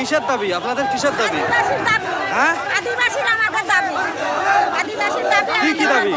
কিসের দাবি? আপনাদের কিসের দাবি? হ্যাঁ? আদিবাসীর আমাদের দাবি। আদিবাসীর দাবি কি কি দাবি?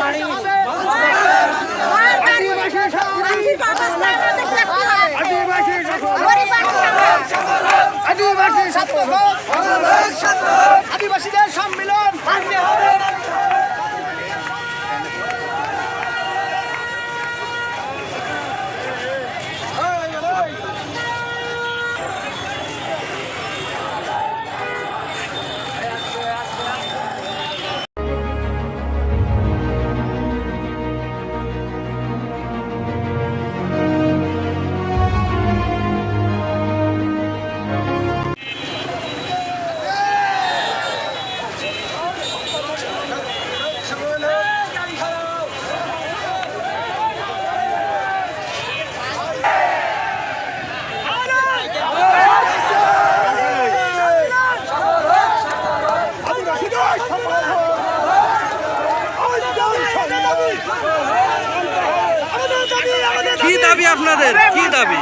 কি দাবি আপনাদের? কি দাবি?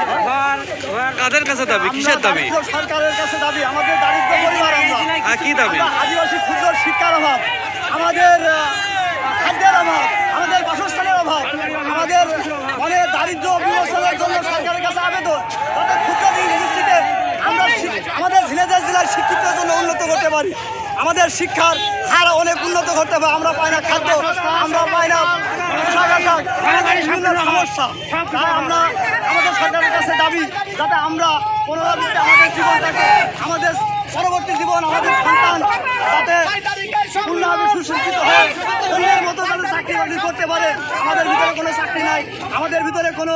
কাদের কাছে দাবি? কিসের দাবি? সরকারের কাছে দাবি আমাদের দারিদ্র পরিবার আমরা। কি দাবি? আদিবাসী ক্ষুদ্র শিক্ষার অভাব আমাদের খাদ্যের অভাব আমাদের বাসস্থানের অভাব আমাদের অনেক দারিদ্র বিমোচনের জন্য সরকারের কাছে আবেদন। যাতে ক্ষুদ্র দৃষ্টিতে আমরা আমাদের ঝিলেদের জেলার শিক্ষিতের জন্য উন্নত করতে পারি। আমাদের শিক্ষার হার অনেক উন্নত করতে পারে। আমরা পাই না খাদ্য আমরা পাই না পোশাক আশাক। সমস্যা। তাই আমরা আমাদের সরকারের কাছে দাবি, যাতে আমরা পুনরাবৃত্তি আমাদের জীবনটাকে, আমাদের পরবর্তী জীবন, আমাদের সন্তান যাতে পূর্ণভাবে সুশিক্ষিত হয়। চাকরি বাকরি করতে পারে আমাদের ভিতরে কোনো চাকরি নাই আমাদের ভিতরে কোনো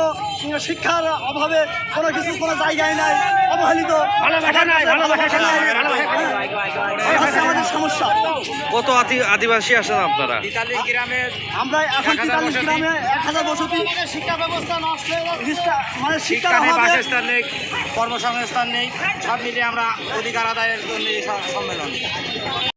শিক্ষার অভাবে কোনো কিছু কোনো জায়গায় নাই অবহেলিত। আমাদের সমস্যা। কত আদি- আদিবাসী আসেন আপনারা? আমরা এখন তিতালিশ গ্রামে এক হাজার বসতি। শিক্ষা ব্যবস্থা নষ্ট মানে শিক্ষা বাসস্থান নেই কর্মসংস্থান নেই। সব মিলিয়ে আমরা অধিকার আদায়ের জন্য সম্মেলন।